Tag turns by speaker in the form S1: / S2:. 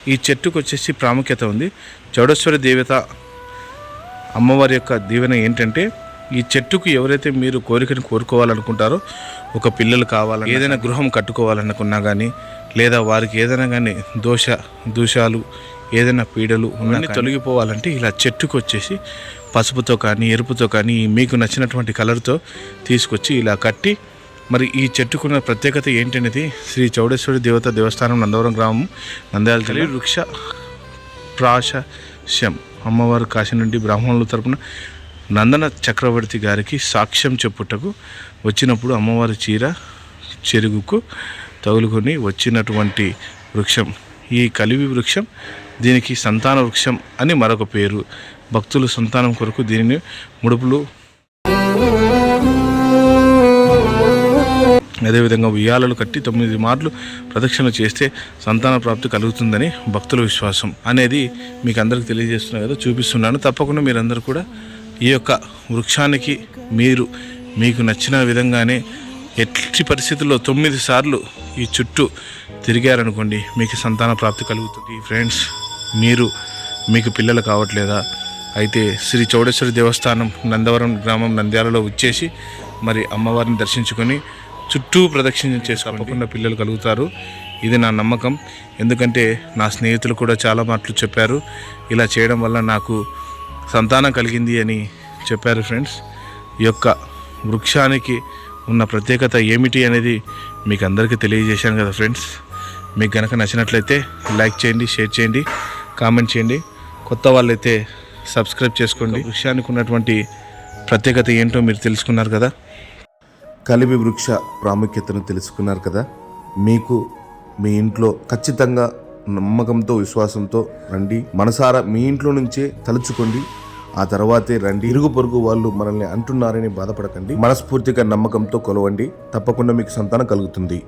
S1: ఈ చెట్టుకు వచ్చేసి ప్రాముఖ్యత ఉంది. చౌడేశ్వరి దేవత అమ్మవారి యొక్క దీవెన ఏంటంటే ఈ చెట్టుకు ఎవరైతే మీరు కోరికను కోరుకోవాలనుకుంటారో ఒక పిల్లలు కావాలని ఏదైనా గృహం కట్టుకోవాలనుకున్నా కానీ లేదా వారికి ఏదైనా కానీ దోష దోషాలు ఏదైనా పీడలు ఉన్నా తొలగిపోవాలంటే ఇలా చెట్టుకు వచ్చేసి పసుపుతో కానీ ఎరుపుతో కానీ మీకు నచ్చినటువంటి కలర్తో తీసుకొచ్చి ఇలా కట్టి మరి ఈ చెట్టుకున్న ప్రత్యేకత ఏంటనేది శ్రీ చౌడేశ్వరి దేవత దేవస్థానం నందవరం గ్రామం నంద్యాల జిల్లా. వృక్ష ప్రాశస్యం అమ్మవారు కాశీ నుండి బ్రాహ్మణుల తరపున నందన చక్రవర్తి గారికి సాక్ష్యం చెప్పుటకు వచ్చినప్పుడు అమ్మవారి చీర చెరుగుకు తగులుకొని వచ్చినటువంటి వృక్షం. ఈ కలివి వృక్షం దీనికి సంతాన వృక్షం అని మరొక పేరు. భక్తులు సంతానం కొరకు దీనిని ముడుపులు అదేవిధంగా ఉయ్యాలలు కట్టి తొమ్మిది మార్లు ప్రదక్షిణ చేస్తే సంతాన ప్రాప్తి కలుగుతుందని భక్తుల విశ్వాసం అనేది మీకు అందరికి తెలియజేస్తున్నా కదా చూపిస్తున్నాను. తప్పకుండా మీరందరూ కూడా ఈ యొక్క వృక్షానికి మీరు మీకు నచ్చిన విధంగానే ఎట్టి పరిస్థితుల్లో తొమ్మిది సార్లు ఈ చుట్టూ తిరిగారనుకోండి మీకు సంతాన ప్రాప్తి కలుగుతుంది. ఫ్రెండ్స్ మీరు మీకు పిల్లలు కావట్లేదా? అయితే శ్రీ చౌడేశ్వరి దేవస్థానం నందవరం గ్రామం నంద్యాలలో వచ్చేసి మరి అమ్మవారిని దర్శించుకొని చుట్టూ ప్రదక్షిణ చేసి తప్పకుండా పిల్లలు కలుగుతారు. ఇది నా నమ్మకం. ఎందుకంటే నా స్నేహితులు కూడా చాలా మాటలు చెప్పారు. ఇలా చేయడం వల్ల నాకు సంతానం కలిగింది అని చెప్పారు ఫ్రెండ్స్. ఈ యొక్క వృక్షానికి ఉన్న ప్రత్యేకత ఏమిటి అనేది మీకు అందరికీ తెలియజేశాను కదా ఫ్రెండ్స్. మీకు కనుక నచ్చినట్లయితే లైక్ చేయండి షేర్ చేయండి కామెంట్ చేయండి. కొత్త వాళ్ళైతే సబ్స్క్రైబ్ చేసుకోండి. వృక్షానికి ఉన్నటువంటి ప్రత్యేకత ఏంటో మీరు తెలుసుకున్నారు కదా.
S2: కలిమి వృక్ష ప్రాముఖ్యతను తెలుసుకున్నారు కదా? మీకు మీ ఇంట్లో ఖచ్చితంగా నమ్మకంతో విశ్వాసంతో రండి. మనసారా మీ ఇంట్లో నుంచే తలుచుకోండి. ఆ తర్వాతే రండి. ఇరుగు పొరుగు వాళ్ళు మనల్ని అంటున్నారని బాధపడకండి. మనస్ఫూర్తిగా నమ్మకంతో కొలవండి. తప్పకుండా మీకు సంతానం కలుగుతుంది.